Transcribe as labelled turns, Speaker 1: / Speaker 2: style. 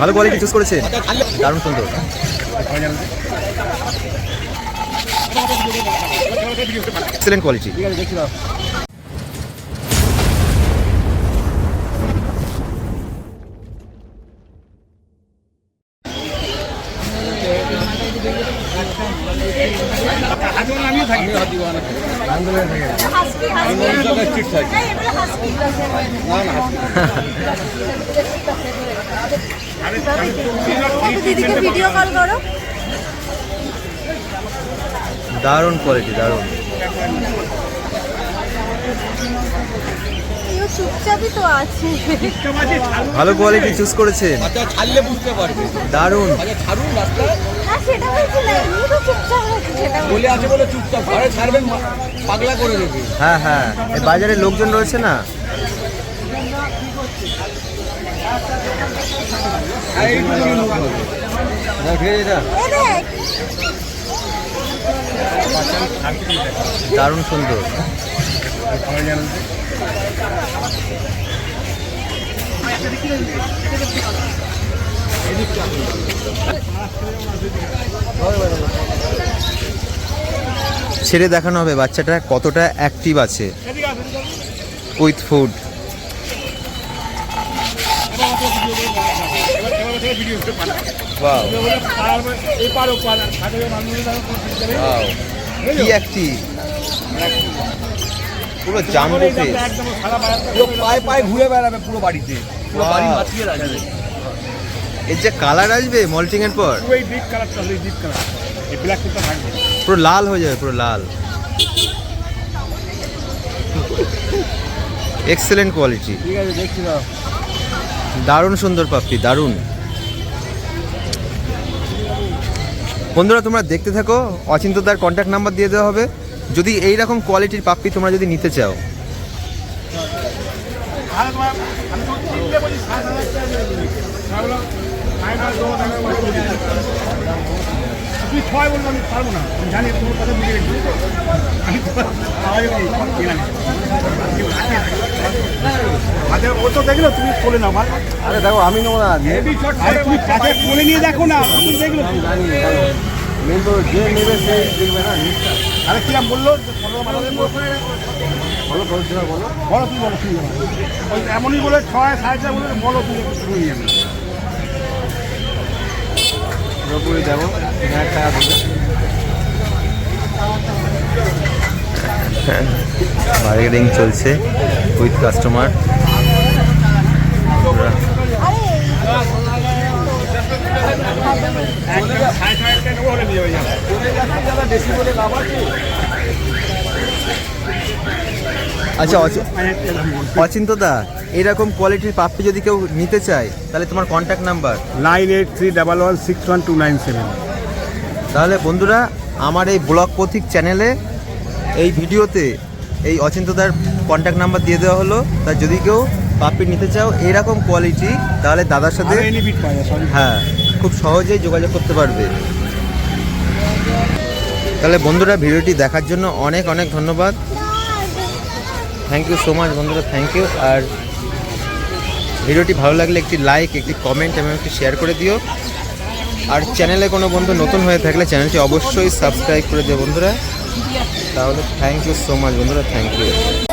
Speaker 1: ভালো quality choose করেছে। দারুণ সুন্দর। এক্সেলেন্ট কোয়ালিটি দারুণ কোয়ালিটি দারুণ।
Speaker 2: চুপচাপই তো আছে।
Speaker 1: ভালো কোয়ালিটি চুজ
Speaker 3: করেছে ছাড়লে বুঝতে পারবে।
Speaker 1: দারুণ।
Speaker 3: আচ্ছা ছাড়ুন রাস্তায়।
Speaker 2: সেটা বলছি না এমনি তো চুপচাপ আছে সেটা
Speaker 3: বলে আছে বলে চুপচাপ ঘরে ছাড়বেন পাগলা করে দেবে।
Speaker 1: হ্যাঁ হ্যাঁ এই বাজারে লোকজন রয়েছে না? দারুণ সুন্দর। ছেড়ে দেখানো হবে বাচ্চাটা কতটা অ্যাক্টিভ আছে উইথ ফুড কি অ্যাক্টিভ পুরো জাম্বো
Speaker 3: পুরো পায়ে পায়ে ঘুরে বেড়াবে পুরো বাড়িতে। পুরো বাড়ি. মাতিয়ে রাখবে।
Speaker 1: এর যে কালার আসবে মল্টিং এর পর?
Speaker 4: পুরো ডিপ কালারটা হলো ডিপ কালার এই ব্ল্যাক কিন্তু থাকবে।
Speaker 1: পুরো লাল হয়ে যাবে পুরো লাল। এক্সেলেন্ট কোয়ালিটি
Speaker 3: ঠিক আছে দেখছি
Speaker 1: দারুণ সুন্দর পাপ্পি দারুণ। বন্ধুরা তোমরা দেখতে থাকো অচিন্তদার কন্ট্যাক্ট নাম্বার দিয়ে দেওয়া হবে। যদি এই রকম কোয়ালিটির পাপ্পি তোমরা যদি নিতে চাও
Speaker 4: আর তোমার আমি তো তিনটে বলি সাত হাজার টাকা দিয়ে দিবি তাহলে আমি আর দশ টাকা বলে দিবি। ছয় বলব আমি পারব না। আমি জানি তোমার কথা বুঝে গেছি। আমি আচ্ছা ও তো দেখল তুমি কোলে মার
Speaker 3: আরে দেখো আমি নেব না।
Speaker 4: আরে তুমি কাছে কোলে নিয়ে দেখো না? তুমি দেখল
Speaker 3: মেন তো যে নেবে সে দেখবে না
Speaker 4: আরে কিরাম বলল
Speaker 3: বলো। না বলো
Speaker 4: বলো। বলো তুই বলো ওই এমনই বলে ছয় সাড়ে চার বলে বলো তুই শুনে যাবে
Speaker 3: পুরোপুরি তিন হাজার টাকা দেবে
Speaker 1: বার্গেনিং চলছে উইথ কাস্টমার আচ্ছা। অচিন্তদা এরকম কোয়ালিটির পাপ্পি যদি কেউ নিতে চায় তাহলে তোমার contact number
Speaker 4: nine eight three double one six one two nine seven.
Speaker 1: তাহলে বন্ধুরা আমার এই ব্লগ পথিক চ্যানেলে এই ভিডিওতে এই অচিন্তদার কন্ট্যাক্ট নাম্বার দিয়ে দেওয়া হলো। তা যদি কেউ পাপ্পি নিতে চাও এরকম কোয়ালিটি তাহলে দাদার সাথে হ্যাঁ খুব সহজেই যোগাযোগ করতে পারবে। তাহলে বন্ধুরা ভিডিওটি দেখার জন্য অনেক অনেক ধন্যবাদ। থ্যাংক ইউ সো মাচ বন্ধুরা থ্যাংক ইউ আর ভিডিওটি ভালো লাগলে একটি লাইক একটি কমেন্ট এবং একটি শেয়ার করে দিও। আর চ্যানেলে কোনো বন্ধু নতুন হয়ে থাকলে চ্যানেলটি অবশ্যই সাবস্ক্রাইব করে দিও বন্ধুরা। তাহলে থ্যাংক ইউ সো মাচ বন্ধুরা থ্যাংক ইউ